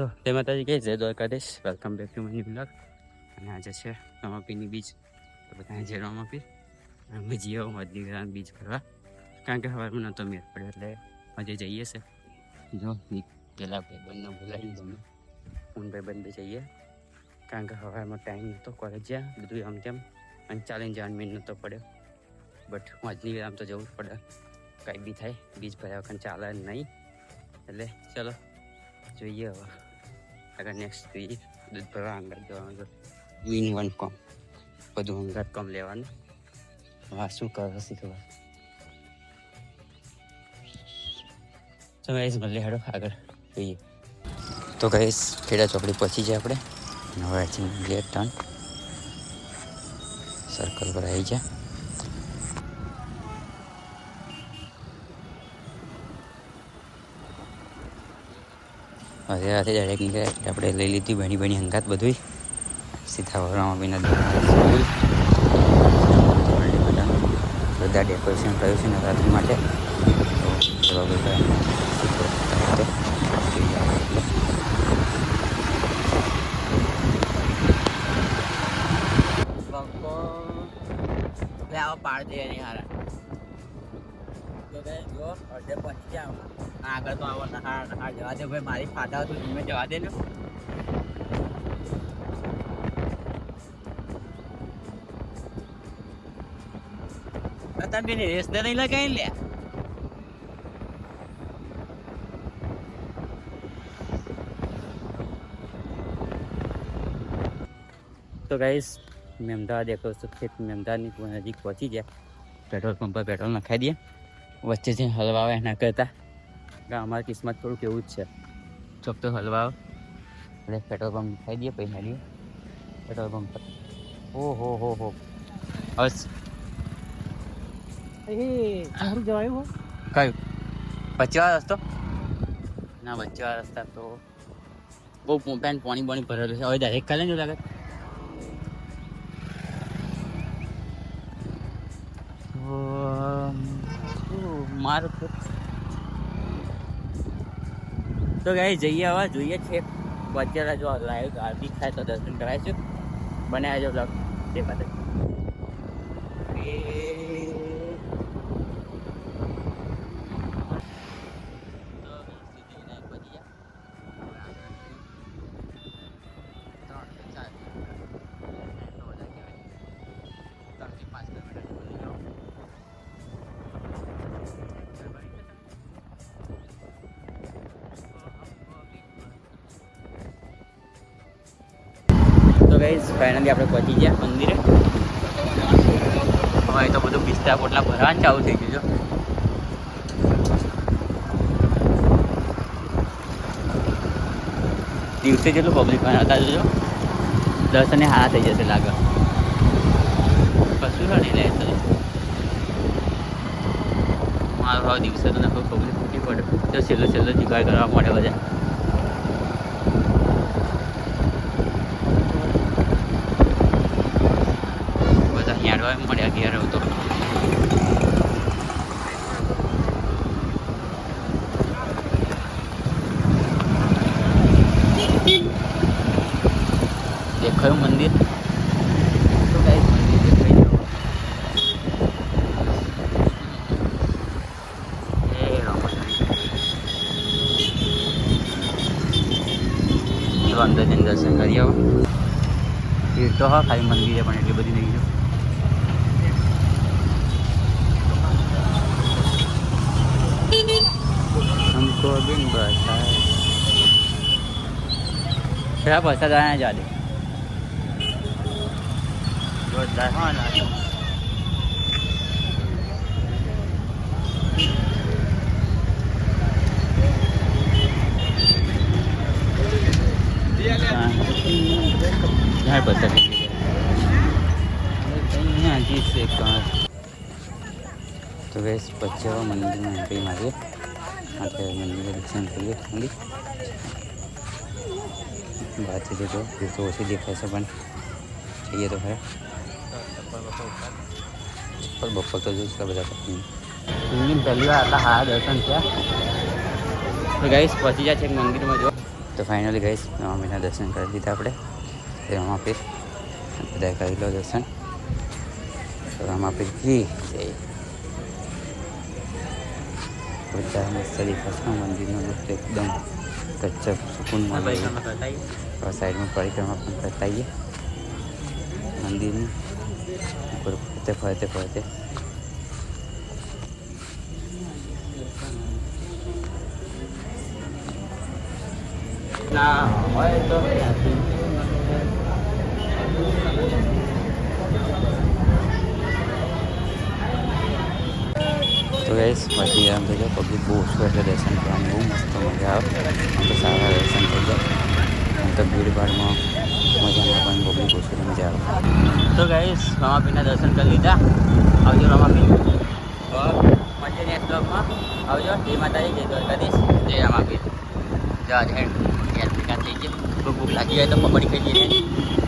તો તે માતાજી કહે જય Dwarkadhish. Welcome back to money blog અને આજે છે રમાપીની બીચ તો બધા જે રમાપી. અમે જઈએ મધલી ગ્રામ બીચ ફરવા. કારણ કે સવારમાં નહોતો મેળ પડ્યો એટલે આજે જઈએ છે. જો પેલા ભાઈબંધને બોલાવી તમે હું ભાઈબંધ જઈએ. કારણ કે સવારમાં ટાઈમ નહોતો કોલેજ જ્યાં બધું આમ તેમ. અને ચાલીને જવાનું મેળ નહોતો પડ્યો. બટ મધલી ગ્રામ તો જવું જ પડે. કાંઈ બી થાય બીચ ભર્યા વખત ચાલે નહીં. એટલે ચલો, જોઈએ હવે. આગળ નેક્સ્ટ જોઈએ દૂધ ભરવા અંગાત જવાનું છે વિન વન કોમ બધું અંગાત કોમ લેવાનું હા શું કરો શીખવા તો ગાઈસ મળીએ હેડો આગળ જોઈએ. તો ગાઈસ ખેડા ચોકડી પહોંચી જાય આપણે. હવે અહીંથી નીકળીએ ટર્ન સર્કલ પર આવી જાય હવે હાથે ડાયરેક્ટ એટલે આપણે લઈ લીધી બની બની હંગાત બધું સીધા વરવામાં બીના સ્કૂલ બધા ડેકોરેશન કર્યું છે નવરાત્રી માટે. તો પાડ દે નહીં હારા. જો અડધે પહોંચી જાવ આગળ તો આવો નહાર નહાર જવા દે. ભાઈ, મારી ફાટા તો ધીમે જવા દે ને. તમે બેને રેસ દે નહીં લગાવી લે. તો ગાઈસ મેં અમદાવાદ એક વસ્તુ ખેત મેં અમદાવાદની નજીક પહોંચી ગયા. પેટ્રોલ પંપ પર પેટ્રોલ નખાઈ દઈએ વચ્ચેથી હલવા આવે એના કરતાં. અમારી કિસ્મત થોડું કેવું જ છે. ચોક તો હલવા અને એટલે પેટ્રોલ પંપ ખાઈ દઈએ પૈસા લઈએ પેટ્રોલ પંપ ઓ હો હો હો હવે સારું જવાયું કયું? વચ્ચેવાળા રસ્તો? ના વચ્ચેવાળા રસ્તા તો બહુ પેન પાણી પાણી ભરેલું છે. હવે ડાયરેક્ટ કાલે ને લાગે. શું મારું તો ગાઈ જઈએ હવે, જોઈએ છે. વચ્ચે જો લાઈવ આરતી થાય તો દર્શન કરાવીશું બને આવજો બ્લોગ તે માટે ગાઈઝ ફાઇનલી આપણે પહોંચી ગયા મંદિરે. હવે તો બધું બિસ્તા પોટલા ભરવાનું ચાલુ થઈ ગયું દિવસે જેટલું પબ્લિક પણ હતા, જોજો. દર્શને હા થઈ જશે લાગે. કશું નહીં લે તો મારો દિવસે તો નખો પબ્લિક ફૂટી પડે. તો છેલ્લો છેલ્લો જુગાડ કરવા મળે બધા. યાડવા મળ્યા ઘેર હતો દેખાયું મંદિર તો ગાઈસ મંદિર દેખાઈ ગયું અંદર દર્શન કરી આવો ભીડ તો હા ખાલી મંદિરે પણ એટલી બધી નહીં हमको बिन बताए क्या पैसा जाए जा दे यहाँ से અહીંયાથી છે કાં તો વેસ પચ્ચેવા મંદિરમાં એન્ટ્રી મારીએ આપણે મંદિરે દર્શન કરીએ મંદિર બહારથી તો જો ભીડ તો ઓછી દેખાય છે પણ જઈએ તો ખરા ચપ્પલ બપ્પલ તો જો એટલા બધા પત્ની પહેલી વાર આટલા સારા દર્શન થયા તો ગાઈસ પહોંચી જાય છે એક મંદિરમાં જો તો ફાઇનલી ગઈશ મમ્મીના દર્શન કરી લીધા આપણે રમાપીર બધા કરી લો દર્શન રમાપીર કી જય બધા મસ્ત દેખાશે મંદિરનો લુક એકદમ કચ્છપ સુકૂન મળે. આ સાઈડમાં પરિક્રમા પણ કરતા આવીએ મંદિરની ઉપર ફરતે ફરતે ફરતે. ના હોય તો તો ગઈશ બાકી આમ તો જો પબ્લિક બહુ ઓછું એટલે દર્શન કરવાની બહુ મસ્ત મજા આવે આમ તો સારા દર્શન થઈ જાય આમ તો ભીડભાડમાં મજા ના પણ પબ્લિક ઓછું એટલે મજા આવે તો ગઈશ રમાપીના દર્શન કરી લીધા આવજો રમાપી મળશે નેક્સ્ટ બ્લોગમાં આવજો જય માતાજી જય દ્વારકાધીશ જય રમાપી જવા દે હેડ થઈ ગઈ ભૂખ ભૂખ લાગી જાય તો પપડી ખાઈ જઈએ